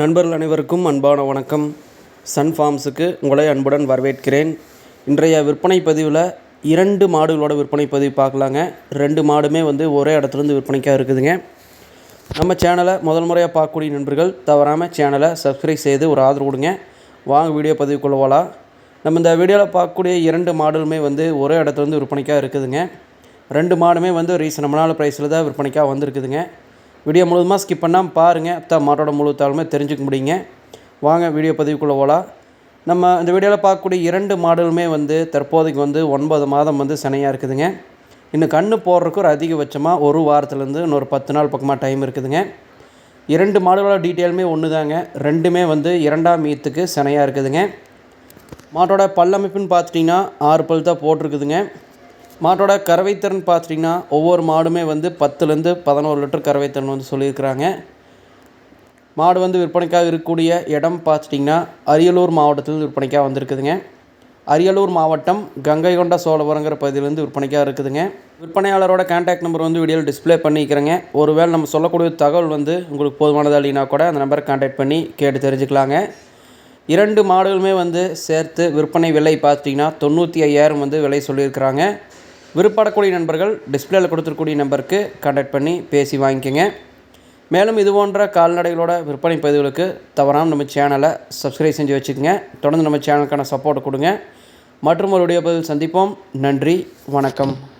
நண்பர்கள் அனைவருக்கும் அன்பான வணக்கம். சன் ஃபார்ம்ஸுக்கு உங்களை அன்புடன் வரவேற்கிறேன். இன்றைய விற்பனை பதிவில் இரண்டு மாடுகளோட விற்பனை பதிவு பார்க்கலாங்க. ரெண்டு மாடுமே வந்து ஒரே இடத்துலேருந்து விற்பனைக்காக இருக்குதுங்க. நம்ம சேனலை முதல் முறையாக பார்க்கக்கூடிய நண்பர்கள் தவறாமல் சேனலை சப்ஸ்கிரைப் செய்து ஒரு ஆதரவு கொடுங்க. வாங்க வீடியோ பதிவு போகலாம் நம்ம இந்த வீடியோவில் பார்க்கக்கூடிய இரண்டு மாடுகளுமே வந்து ஒரே இடத்துலேருந்து விற்பனைக்காக இருக்குதுங்க. ரெண்டு மாடுமே வந்து ரீசனபிளான ப்ரைஸில் தான் விற்பனைக்காக வந்திருக்குதுங்க. வீடியோ முழுதுமாக ஸ்கிப் பண்ணாமல் பாருங்கள் தான் மாட்டோட முழு தாளுமே தெரிஞ்சுக்க முடியுங்க. வாங்க வீடியோ பதிவுக்குள்ளே போகலாம் நம்ம இந்த வீடியோவில் பார்க்கக்கூடிய இரண்டு மாடலுமே வந்து தற்போதைக்கு வந்து ஒன்பது மாதம் வந்து சினையாக இருக்குதுங்க. இன்னும் கண்ணு போடுறதுக்கு ஒரு அதிகபட்சமாக ஒரு வாரத்துலேருந்து இன்னொரு பத்து நாள் பக்கமாக டைம் இருக்குதுங்க. இரண்டு மாடுகளோட டீட்டெயிலுமே ஒன்று தாங்க ரெண்டுமே வந்து இரண்டாம் ஈத்துக்கு சினையாக இருக்குதுங்க. மாட்டோட பல்லமைப்புன்னு பார்த்துட்டிங்கன்னா ஆறு பல் தான் போட்டிருக்குதுங்க. மாட்டோட கறவைத்திறன் பார்த்துட்டிங்கன்னா ஒவ்வொரு மாடுமே வந்து பத்துலேருந்து பதினோரு லிட்டர் கறவைத்திறன் வந்து சொல்லியிருக்கிறாங்க. மாடு வந்து விற்பனைக்காக இருக்கக்கூடிய இடம் பார்த்துட்டிங்கன்னா அரியலூர் மாவட்டத்தில் விற்பனைக்காக வந்திருக்குதுங்க. அரியலூர் மாவட்டம் கங்கை கொண்ட சோழபுரங்கிற பகுதியிலேருந்து விற்பனைக்காக இருக்குதுங்க. விற்பனையாளரோட கான்டாக்ட் நம்பர் வந்து வீடியோவில் டிஸ்ப்ளே பண்ணிக்கிறேங்க ஒருவேளை நம்ம சொல்லக்கூடிய தகவல் வந்து உங்களுக்கு போதுமானதா இல்லைனா கூட அந்த நம்பரை கான்டாக்ட் பண்ணி கேட்டு தெரிஞ்சுக்கலாங்க. இரண்டு மாடுகளுமே வந்து சேர்த்து விற்பனை விலை பார்த்துட்டிங்கன்னா தொண்ணூற்றி ஐயாயிரம் வந்து விலை சொல்லியிருக்கிறாங்க. விருப்பப்படக்கூடிய நண்பர்கள் டிஸ்பிளேயில் கொடுத்துருக்கூடிய நம்பருக்கு கான்டாக்ட் பண்ணி பேசி வாங்கிக்கோங்க. மேலும் இது போன்ற கால்நடைகளோட விற்பனை பதிவுகளுக்கு தவறாமல் நம்ம சேனலை சப்ஸ்கிரைப் செஞ்சு வச்சுக்கோங்க. தொடர்ந்து நம்ம சேனலுக்கான சப்போர்ட் கொடுங்க. மற்றும் ஒரு வீடியோ பதில் சந்திப்போம். நன்றி வணக்கம்.